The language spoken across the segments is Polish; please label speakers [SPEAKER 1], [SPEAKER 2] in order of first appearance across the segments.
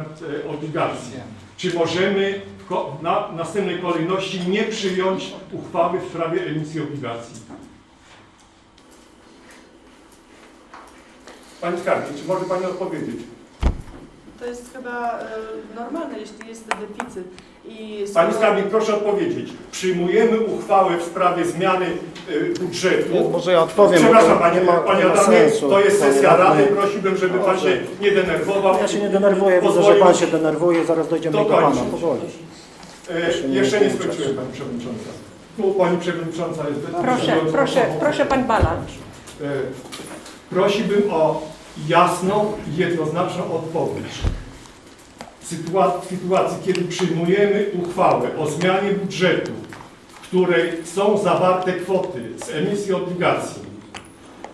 [SPEAKER 1] e, obligacji. Czy możemy na następnej kolejności nie przyjąć uchwały w sprawie emisji obligacji? Pani skarbnik, czy może Pani odpowiedzieć?
[SPEAKER 2] To jest chyba e, normalne, jeśli jest deficyt. I
[SPEAKER 1] Pani
[SPEAKER 2] skoro-
[SPEAKER 1] skarbnik, proszę odpowiedzieć. Przyjmujemy uchwałę w sprawie zmiany e, budżetu.
[SPEAKER 3] Może ja odpowiem. bo
[SPEAKER 1] Przepraszam
[SPEAKER 3] to
[SPEAKER 1] Panie,
[SPEAKER 3] nie ma,
[SPEAKER 1] panie
[SPEAKER 3] nie ma
[SPEAKER 1] Adamie,
[SPEAKER 3] sensu.
[SPEAKER 1] to jest
[SPEAKER 3] Panie
[SPEAKER 1] sesja
[SPEAKER 3] radny.
[SPEAKER 1] Rady. Prosiłbym, żeby Pan się nie denerwował.
[SPEAKER 3] Ja się nie denerwuję, widzę, że
[SPEAKER 1] Pozwolił-
[SPEAKER 3] Pan się denerwuje, zaraz dojdziemy do Pana. Powoli.
[SPEAKER 1] E,
[SPEAKER 3] Proszę nie
[SPEAKER 1] Jeszcze nie skończyłem Pani Przewodnicząca. Tu Pani Przewodnicząca jest...
[SPEAKER 4] Proszę, proszę, proszę pan Balan.
[SPEAKER 1] E, Prosiłbym o jasną i jednoznaczną odpowiedź. W sytuacji, kiedy przyjmujemy uchwałę o zmianie budżetu, w której są zawarte kwoty z emisji obligacji,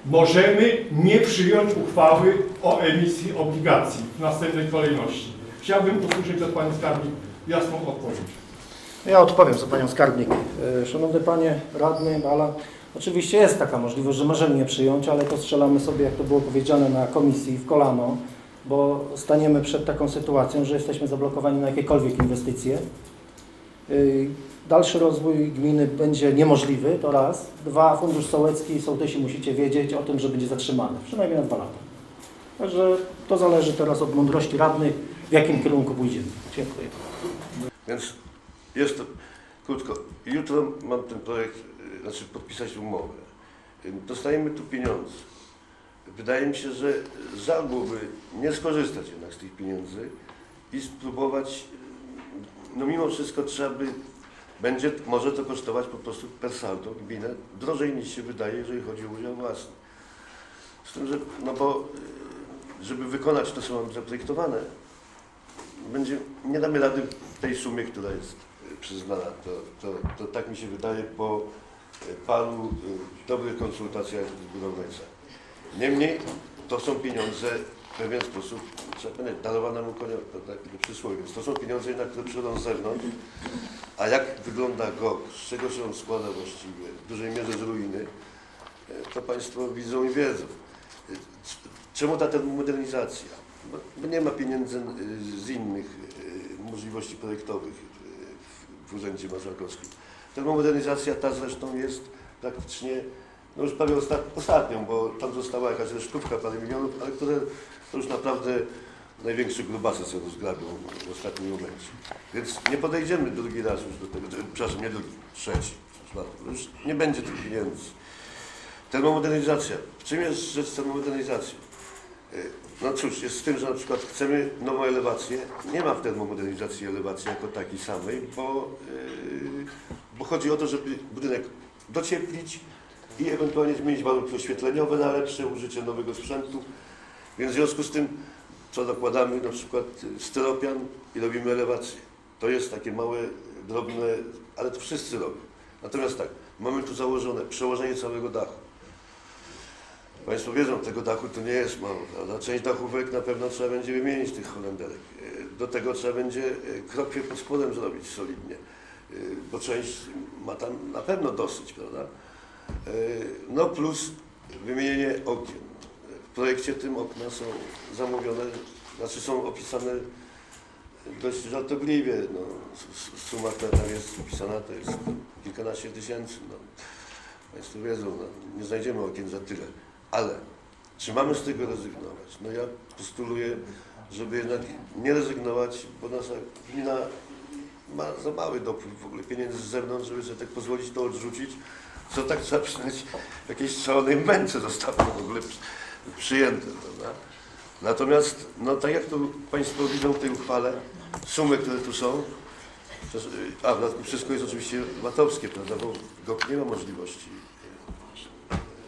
[SPEAKER 1] możemy nie przyjąć uchwały o emisji obligacji w następnej kolejności. Chciałbym usłyszeć od Pani Skarbnik jasną odpowiedź.
[SPEAKER 3] Ja odpowiem za Panią Skarbnik. E, Szanowny Panie Radny, Bala, oczywiście jest taka możliwość, że możemy nie przyjąć, ale to strzelamy sobie, jak to było powiedziane na komisji, w kolano, bo staniemy przed taką sytuacją, że jesteśmy zablokowani na jakiekolwiek inwestycje. Y, Dalszy rozwój gminy będzie niemożliwy, to raz. Dwa, Fundusz Sołecki i Sołtysi musicie wiedzieć o tym, że będzie zatrzymany, przynajmniej na dwa lata. Także to zależy teraz od mądrości radnych, w jakim kierunku pójdziemy. Dziękuję.
[SPEAKER 5] Więc jest to krótko. Jutro mam ten projekt, znaczy podpisać umowę. Dostajemy tu pieniądze. Wydaje mi się, że żal nie skorzystać jednak z tych pieniędzy i spróbować, no mimo wszystko trzeba by, będzie, może to kosztować po prostu per saldo gminę drożej niż się wydaje, jeżeli chodzi o udział własny. Z tym, że, no bo żeby wykonać to, co mamy zaprojektowane, będzie, nie damy rady w tej sumie, która jest przyznana. To, to, to tak mi się wydaje y, paru y, dobrych konsultacjach z budownictwem. Niemniej to są pieniądze w pewien sposób, powiedzieć, darowanemu koniowi, prawda, przysłowie. Więc to są pieniądze jednak, które przychodzą z zewnątrz. A jak wygląda GOK, z czego się on składa właściwie, w dużej mierze z ruiny, y, to Państwo widzą i wiedzą. C- Czemu ta termomodernizacja? Bo, nie ma pieniędzy y, z innych y, możliwości projektowych w Urzędzie Marszałkowskim. Termomodernizacja ta zresztą jest praktycznie, no już prawie ostat, ostatnią, bo tam została jakaś resztówka, parę milionów, ale które to już naprawdę największe grubasy sobie rozgrabią w ostatnim momencie. Więc nie podejdziemy drugi raz już do tego, przepraszam, nie drugi, trzeci, już nie będzie tych pieniędzy. Termomodernizacja. Czym jest rzecz termomodernizacji? Y, No cóż, jest z tym, że na przykład chcemy nową elewację. Nie ma w termomodernizacji elewacji jako takiej samej, bo, yy, bo chodzi o to, żeby budynek docieplić i ewentualnie zmienić warunki oświetleniowe na lepsze, użycie nowego sprzętu. Więc w związku z tym, co dokładamy na przykład styropian i robimy elewację. To jest takie małe, drobne, ale to wszyscy robią. Natomiast tak, mamy tu założone przełożenie całego dachu. Państwo wiedzą, tego dachu to nie jest mało, prawda? Część dachówek na pewno trzeba będzie wymienić tych holenderek. E, Do tego trzeba będzie e, krokwie pod spodem zrobić solidnie, bo część ma tam na pewno dosyć, prawda? E, No plus wymienienie okien. W projekcie tym okna są zamówione, znaczy są opisane dość żartobliwie. No, suma, która tam jest opisana, to jest kilkanaście tysięcy. No. Państwo wiedzą, no, nie znajdziemy okien za tyle. Ale czy mamy z tego rezygnować? No ja postuluję, żeby jednak nie rezygnować, bo nasza gmina ma za mały dopływ w ogóle pieniędzy z zewnątrz, żeby sobie tak pozwolić to odrzucić, co tak trzeba przyznać w jakiejś szalonej męce zostało w ogóle przy- przyjęte, prawda? Natomiast, no tak jak tu Państwo widzą w tej uchwale, sumy, które tu są, a dodatku wszystko jest oczywiście VAT-owskie, prawda, bo GOK nie ma możliwości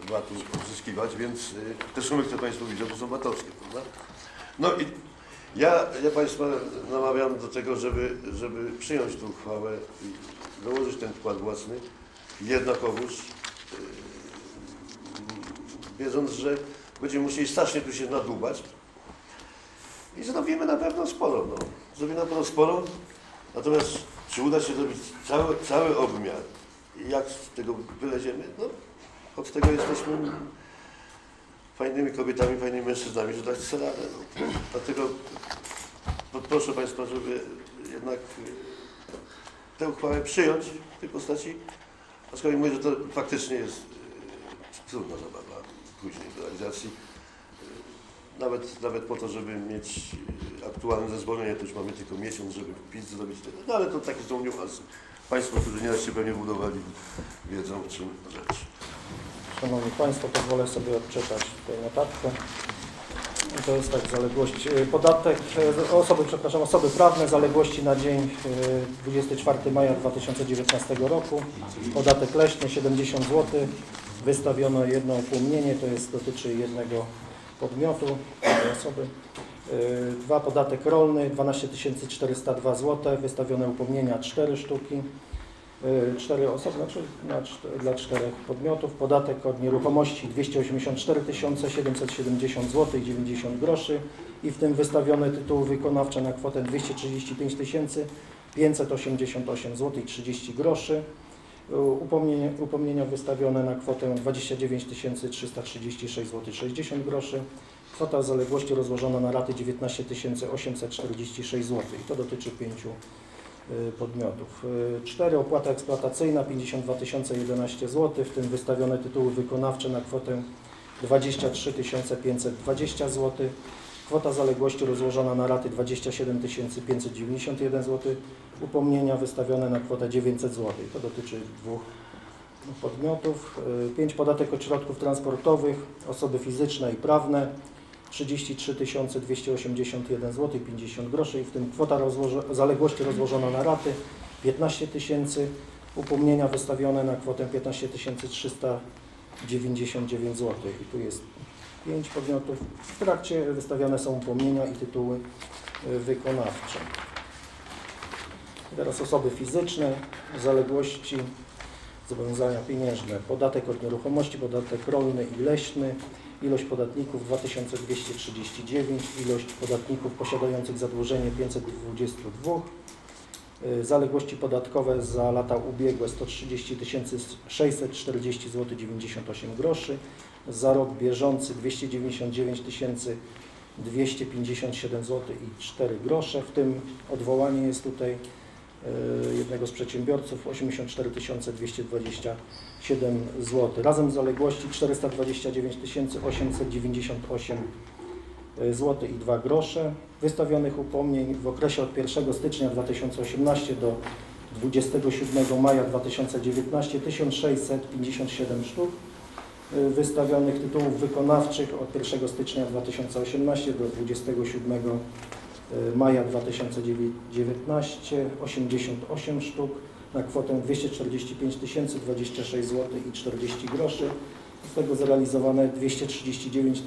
[SPEAKER 5] y, VAT-u uzyskiwać, więc y, te sumy, które Państwo widzą, to są VAT-owskie, prawda? No i ja, ja Państwa namawiam do tego, żeby, żeby przyjąć tę uchwałę i dołożyć ten wkład własny, jednakowoż yy, wiedząc, że będziemy musieli strasznie tu się nadłubać i zrobimy na pewno sporo, no. Zrobimy na pewno sporo, natomiast czy uda się zrobić cały, cały obmiar i jak z tego wyleziemy, no od tego jesteśmy fajnymi kobietami, fajnymi mężczyznami, że sobie radę. No. Dlatego po- proszę Państwa, żeby jednak y, tę uchwałę przyjąć w tej postaci, aczkolwiek mówię, że to faktycznie jest y, trudna zabawa później do realizacji. Y, Nawet, nawet po to, żeby mieć aktualne zezwolenie, to już mamy tylko miesiąc, żeby wpis zrobić. tego. No ale to takie są niuanse. Państwo, którzy nieraz się pewnie budowali, wiedzą o czym rzecz.
[SPEAKER 3] Szanowni Państwo, pozwolę sobie odczytać tutaj notatkę. To jest tak, zaległość, e, podatek, e, osoby, przepraszam, osoby prawne, zaległości na dzień e, 24 maja 2019 roku. Podatek leśny 70 zł, wystawiono jedno upomnienie, to jest, dotyczy jednego podmiotu, osoby. E, Dwa, podatek rolny 12 402 zł, wystawione upomnienia 4 sztuki. Y, cztery osoby, znaczy dla czterech podmiotów. Podatek od nieruchomości 284 770 zł 90 groszy i w tym wystawione tytuły wykonawcze na kwotę 235 588 zł 30 groszy. Y, Upomnienia, upomnienia wystawione na kwotę 29 336 zł 60 groszy. Kwota zaległości rozłożona na raty 19 846 zł i to dotyczy pięciu y, podmiotów. Y, Cztery opłata eksploatacyjna 52 011 zł, w tym wystawione tytuły wykonawcze na kwotę 23 520 zł. Kwota zaległości rozłożona na raty 27 591 zł. Upomnienia wystawione na kwotę 900 zł. To dotyczy dwóch podmiotów. Y, Pięć podatek od środków transportowych, osoby fizyczne i prawne 33 281 zł 50 groszy i w tym kwota rozłożo- zaległości rozłożona na raty 15 tysięcy, upomnienia wystawione na kwotę 15 399 zł i tu jest 5 podmiotów. W trakcie wystawiane są upomnienia i tytuły y, wykonawcze. Teraz osoby fizyczne, zaległości, zobowiązania pieniężne, podatek od nieruchomości, podatek rolny i leśny, ilość podatników 2239, ilość podatników posiadających zadłużenie 522, y, zaległości podatkowe za lata ubiegłe 130 640 zł 98 groszy, za rok bieżący 299 257 zł i 4 grosze, w tym odwołanie jest tutaj jednego z przedsiębiorców 84 227 zł. Razem zaległości 429 898 zł i 2 grosze. Wystawionych upomnień w okresie od 1 stycznia 2018 do 27 maja 2019 1657 sztuk. Y, Wystawionych tytułów wykonawczych od 1 stycznia 2018 do 27 y, maja 2019 88 sztuk na kwotę 245 026 zł i 40 groszy. Z tego zrealizowane 239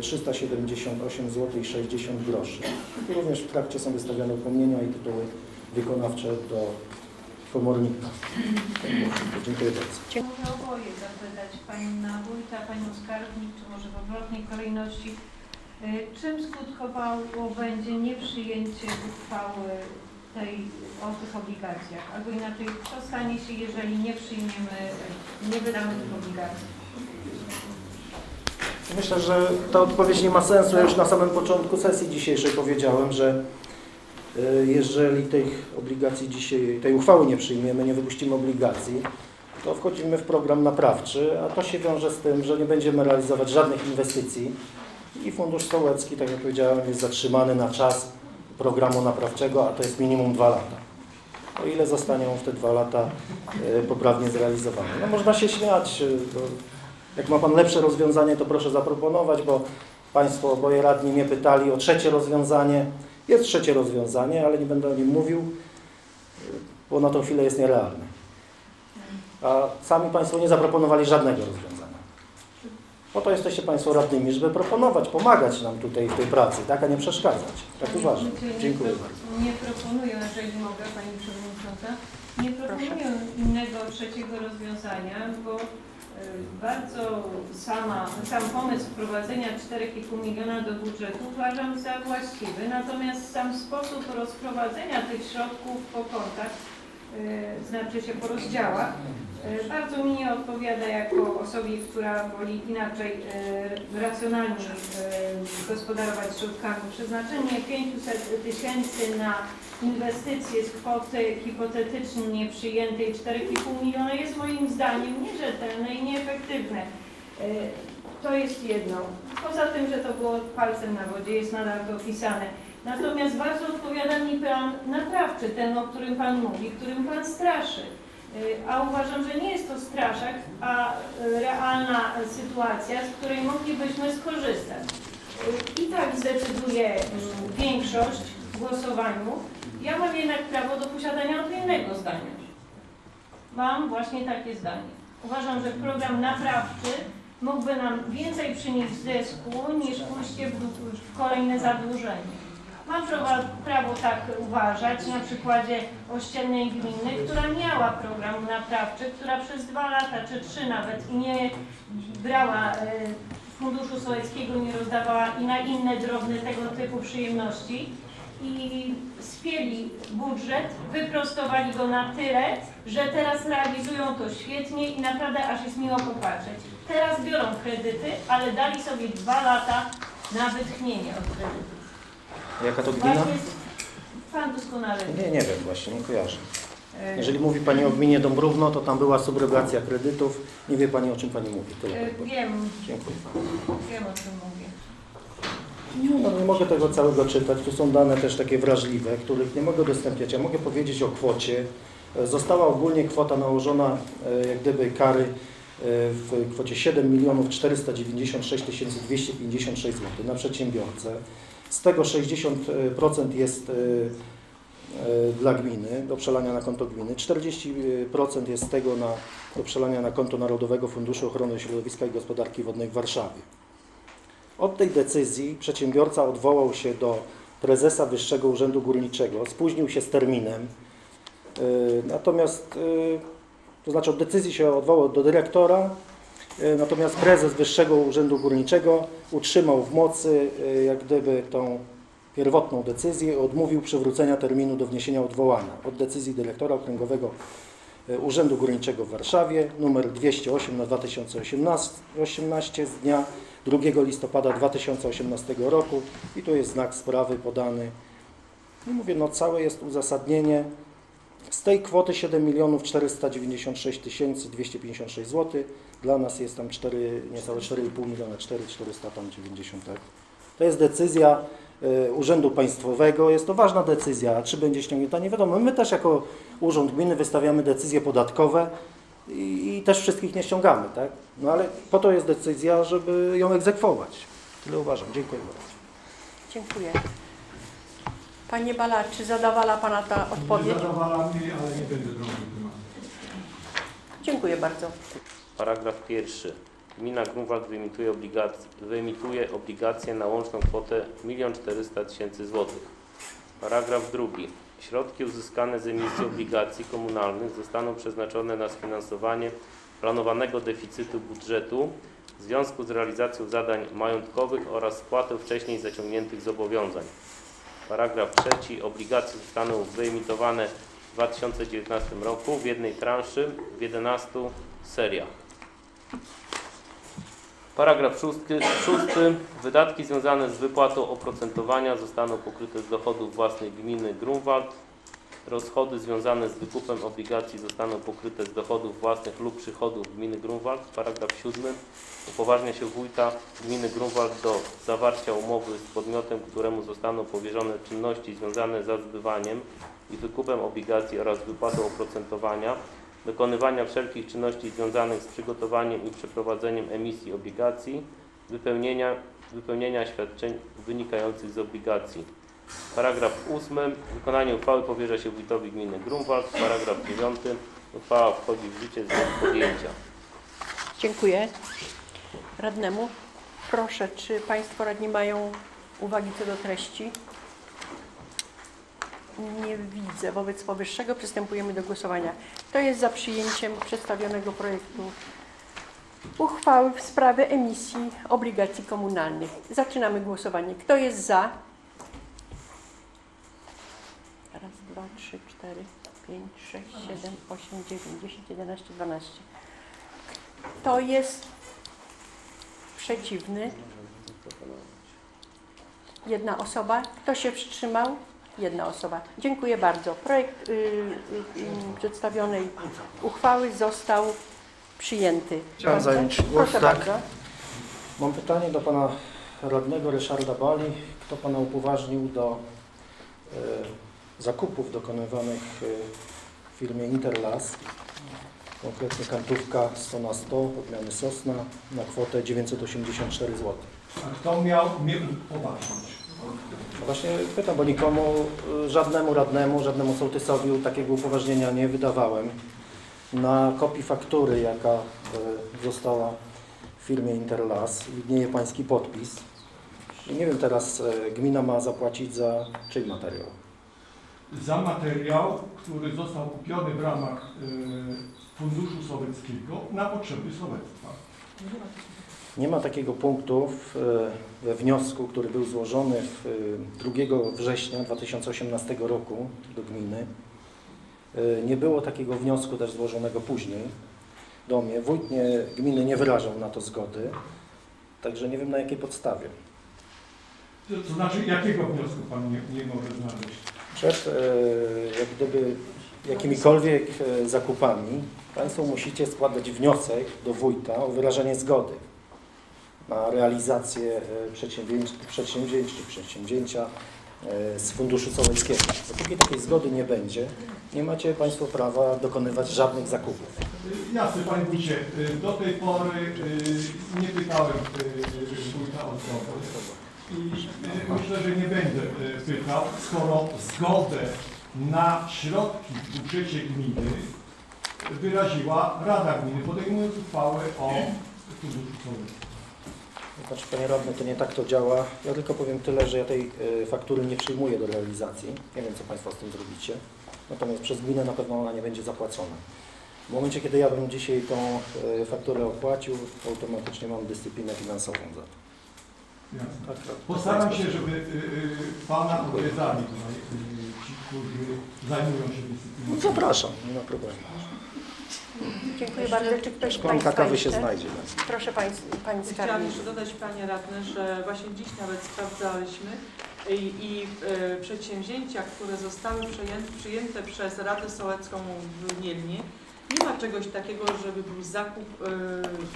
[SPEAKER 3] 378 zł i 60 groszy. Również w trakcie są wystawiane upomnienia i tytuły wykonawcze do komornika. Dziękuję bardzo.
[SPEAKER 6] Mogę oboje zapytać Panią wójta, Panią skarbnik, czy może w odwrotnej kolejności. Y, Czym skutkowało będzie nieprzyjęcie uchwały tej o tych obligacjach? Albo inaczej, co stanie się, jeżeli nie przyjmiemy, y, nie wydamy tych obligacji?
[SPEAKER 3] Myślę, że ta odpowiedź nie ma sensu. Ja już na samym początku sesji dzisiejszej powiedziałem, że y, jeżeli tych obligacji dzisiaj, tej uchwały nie przyjmiemy, nie wypuścimy obligacji, to wchodzimy w program naprawczy, a to się wiąże z tym, że nie będziemy realizować żadnych inwestycji i Fundusz Sołecki, tak jak powiedziałem, jest zatrzymany na czas programu naprawczego, a to jest minimum dwa lata. O ile zostanie on w te dwa lata y, poprawnie zrealizowany. No można się śmiać, bo jak ma Pan lepsze rozwiązanie, to proszę zaproponować, bo Państwo oboje radni mnie pytali o trzecie rozwiązanie. Jest trzecie rozwiązanie, ale nie będę o nim mówił, bo na tą chwilę jest nierealne. A sami Państwo nie zaproponowali żadnego rozwiązania. Po to jesteście Państwo radnymi, żeby proponować, pomagać nam tutaj w tej pracy, tak, a nie przeszkadzać. Tak uważam.
[SPEAKER 6] Nie-
[SPEAKER 3] Dziękuję
[SPEAKER 6] nie,
[SPEAKER 3] bardzo.
[SPEAKER 6] Nie proponuję, jeżeli mogę Pani Przewodnicząca, nie proponuję innego trzeciego rozwiązania, bo y, bardzo sama, sam pomysł wprowadzenia 4,5 miliona do budżetu uważam za właściwy, natomiast sam sposób rozprowadzenia tych środków po kontach znaczy się po rozdziałach. Y, Bardzo mi nie odpowiada jako osobie, która woli inaczej y, racjonalnie y, gospodarować środkami. Przeznaczenie 500 tysięcy na inwestycje z kwoty hipotetycznie przyjętej 4,5 miliona jest moim zdaniem nierzetelne i nieefektywne. To jest jedno. Poza tym, że to było palcem na wodzie, jest nadal to opisane. Natomiast bardzo odpowiada mi plan naprawczy, ten, o którym Pan mówi, którym Pan straszy. Y, A uważam, że nie jest to straszak, a y, realna sytuacja, z której moglibyśmy skorzystać. Y, I tak zdecyduje większość w głosowaniu. Ja mam jednak prawo do posiadania odmiennego zdania. Mam właśnie takie zdanie. Uważam, że program naprawczy mógłby nam więcej przynieść zysku niż pójście w, kolejne zadłużenie. Mam prawo, prawo tak uważać na przykładzie ościennej gminy, która miała program naprawczy, która przez dwa lata czy trzy nawet nie brała e, funduszu sołeckiego, nie rozdawała i na inne drobne tego typu przyjemności i spieli budżet, wyprostowali go na tyle, że teraz realizują to świetnie i naprawdę aż jest miło popatrzeć. Teraz biorą kredyty, ale dali sobie dwa lata na wytchnienie od kredytów.
[SPEAKER 3] Jaka to gmina?
[SPEAKER 6] Właśnie Pan doskonale wie.
[SPEAKER 3] Nie, nie wiem właśnie, nie kojarzę.
[SPEAKER 6] E,
[SPEAKER 3] Jeżeli mówi Pani o gminie Dąbrówno, to tam była subrogacja kredytów. Nie wie Pani o czym Pani mówi. Tyle.
[SPEAKER 6] e. Wiem,
[SPEAKER 3] Dziękuję.
[SPEAKER 6] wiem o czym mówię.
[SPEAKER 3] Nie, no nie mogę tego całego czytać. Tu są dane też takie wrażliwe, których nie mogę udostępniać. Ja mogę powiedzieć o kwocie. E, Została ogólnie kwota nałożona, e, jak gdyby kary w kwocie 7 milionów 496 256 zł na przedsiębiorcę. Z tego 60% jest e, e, dla gminy, do przelania na konto gminy. 40% jest tego na, do przelania na konto Narodowego Funduszu Ochrony Środowiska i Gospodarki Wodnej w Warszawie. Od tej decyzji przedsiębiorca odwołał się do prezesa Wyższego Urzędu Górniczego, spóźnił się z terminem, Yy, natomiast, to znaczy od decyzji się odwołał do dyrektora, yy, natomiast prezes Wyższego Urzędu Górniczego utrzymał w mocy yy, jak gdyby tą pierwotną decyzję i odmówił przywrócenia terminu do wniesienia odwołania od decyzji dyrektora Okręgowego yy, Urzędu Górniczego w Warszawie numer 208 na 2018 18 z dnia 2 listopada 2018 roku i tu jest znak sprawy podany. I mówię, no całe jest uzasadnienie. Z tej kwoty 7 milionów 496 tysięcy 256 zł. Dla nas jest tam 4, niecałe 4,5 miliona, 4, 400 tam 90. tak. To jest decyzja y, Urzędu Państwowego. Jest to ważna decyzja. Czy będzie ściągnięta, nie wiadomo. My też jako Urząd Gminy wystawiamy decyzje podatkowe i, i też wszystkich nie ściągamy, tak? No ale po to jest decyzja, żeby ją egzekwować. Tyle uważam. Dziękuję bardzo.
[SPEAKER 4] Dziękuję. Panie Bala, czy zadawala Pana ta
[SPEAKER 1] Nie
[SPEAKER 4] odpowiedź?
[SPEAKER 1] zadawala mnie, ale nie będę tematu.
[SPEAKER 4] Dziękuję bardzo.
[SPEAKER 7] Paragraf pierwszy. Gmina Grunwald wyemituje, obligac- wyemituje obligacje na łączną kwotę 1 400 tysięcy złotych. Paragraf drugi. Środki uzyskane z emisji obligacji komunalnych zostaną przeznaczone na sfinansowanie planowanego deficytu budżetu w związku z realizacją zadań majątkowych oraz spłatą wcześniej zaciągniętych zobowiązań. Paragraf trzeci. Obligacje zostaną wyemitowane w 2019 roku w jednej transzy w 11 seriach. Paragraf szósty, szósty. Wydatki związane z wypłatą oprocentowania zostaną pokryte z dochodów własnych gminy Grunwald. Rozchody związane z wykupem obligacji zostaną pokryte z dochodów własnych lub przychodów gminy Grunwald. Paragraf siódmy. Upoważnia się wójta gminy Grunwald do zawarcia umowy z podmiotem, któremu zostaną powierzone czynności związane ze zbywaniem i wykupem obligacji oraz wypłatą oprocentowania dokonywania wszelkich czynności związanych z przygotowaniem i przeprowadzeniem emisji obligacji, wypełnienia, wypełnienia świadczeń wynikających z obligacji. Paragraf 8. Wykonanie uchwały powierza się wójtowi gminy Grunwald. Paragraf 9. Uchwała wchodzi w życie z dniem podjęcia.
[SPEAKER 4] Dziękuję. Radnemu. Proszę, czy Państwo radni mają uwagi co do treści? Nie widzę. Wobec powyższego przystępujemy do głosowania. Kto jest za przyjęciem przedstawionego projektu uchwały w sprawie emisji obligacji komunalnych? Zaczynamy głosowanie. Kto jest za? Raz, dwa, trzy, cztery, 5, 6, 7, 8, 9, 10, 11, 12. Kto jest przeciwny? Jedna osoba. Kto się wstrzymał? Jedna osoba. Dziękuję bardzo. Projekt y, y, y, przedstawionej uchwały został przyjęty.
[SPEAKER 3] Chciałem zająć głos,
[SPEAKER 4] Proszę
[SPEAKER 3] tak.
[SPEAKER 4] bardzo.
[SPEAKER 3] Mam pytanie do pana radnego Ryszarda Bali. Kto pana upoważnił do e, zakupów dokonywanych e, w firmie Interlas, konkretnie kantówka 100 na 100, odmiany Sosna, na kwotę 984 zł.
[SPEAKER 1] A kto miał mnie upoważnić?
[SPEAKER 3] No Właśnie pytam, bo nikomu, y, żadnemu radnemu, żadnemu sołtysowi takiego upoważnienia nie wydawałem. Na kopii faktury, jaka y, została w firmie Interlas, widnieje pański podpis. Nie wiem teraz, y, gmina ma zapłacić za czyj materiał.
[SPEAKER 1] Za materiał, który został kupiony w ramach y, Funduszu Sowieckiego na potrzeby sołectwa.
[SPEAKER 3] Nie ma takiego punktu w, y, we wniosku, który był złożony w, y, 2 września 2018 roku do gminy. Nie było takiego wniosku też złożonego później do mnie. Wójt nie, gminy nie wyrażał na to zgody, także nie wiem na jakiej podstawie.
[SPEAKER 1] To, to znaczy, jakiego wniosku Pan nie, nie może znaleźć?
[SPEAKER 3] Przed y, jak gdyby jakimikolwiek y, zakupami Państwo musicie składać wniosek do wójta o wyrażenie zgody na realizację y, przedsięwzięć, czy przedsięwzięcia z Funduszu Sołeckiego. Dopóki takiej zgody nie będzie, nie macie Państwo prawa dokonywać żadnych zakupów.
[SPEAKER 1] Jasne, Panie Wójcie, do tej pory nie pytałem wójta o zgodę i myślę, że nie będę y, pytał, skoro zgodę na środki w budżecie gminy wyraziła Rada Gminy, podejmując uchwałę o Funduszu Sołeckim.
[SPEAKER 3] Znaczy, Panie Radny, to nie tak to działa. Ja tylko powiem tyle, że ja tej y, faktury nie przyjmuję do realizacji. Nie wiem, co Państwo z tym zrobicie. Natomiast przez gminę na pewno ona nie będzie zapłacona. W momencie, kiedy ja bym dzisiaj tą y, fakturę opłacił, to automatycznie mam dyscyplinę finansową za to. Tak, tak,
[SPEAKER 1] Postaram
[SPEAKER 3] tak,
[SPEAKER 1] się, żeby y, y, Pana odwiedzali tutaj y, ci, którzy zajmują się
[SPEAKER 3] No,
[SPEAKER 1] dyscypliną.
[SPEAKER 3] zapraszam, nie ma problemu.
[SPEAKER 4] Dziękuję bardzo. Czy ktoś z
[SPEAKER 3] Szklanka
[SPEAKER 4] Państwa
[SPEAKER 3] kawy się
[SPEAKER 4] jeszcze?
[SPEAKER 3] znajdzie.
[SPEAKER 4] Proszę Pani, Pani
[SPEAKER 2] Chciałam
[SPEAKER 4] Skarbnik.
[SPEAKER 2] jeszcze dodać Panie Radny, że właśnie dziś nawet sprawdzaliśmy i, i e, przedsięwzięcia, które zostały przyjęte, przyjęte przez Radę Sołecką w Mielnie, nie ma czegoś takiego, żeby był zakup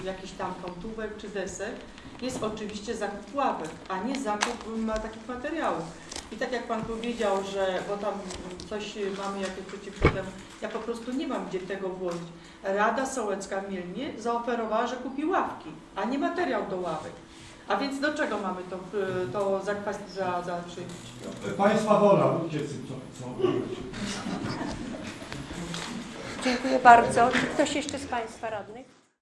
[SPEAKER 2] e, jakichś tam kątówek czy desek. Jest oczywiście zakup ławek, a nie zakup ma takich materiałów. I tak jak Pan powiedział, że bo tam coś mamy jakieś przeciwko ja po prostu nie mam gdzie tego włożyć. Rada Sołecka w Mielnie zaoferowała, że kupi ławki, a nie materiał do ławek. A więc do czego mamy to, y, to zakwas za, za przyjęcie?
[SPEAKER 1] Państwa wola, róbcie co, co
[SPEAKER 4] Dziękuję bardzo. Czy ktoś jeszcze z Państwa radnych?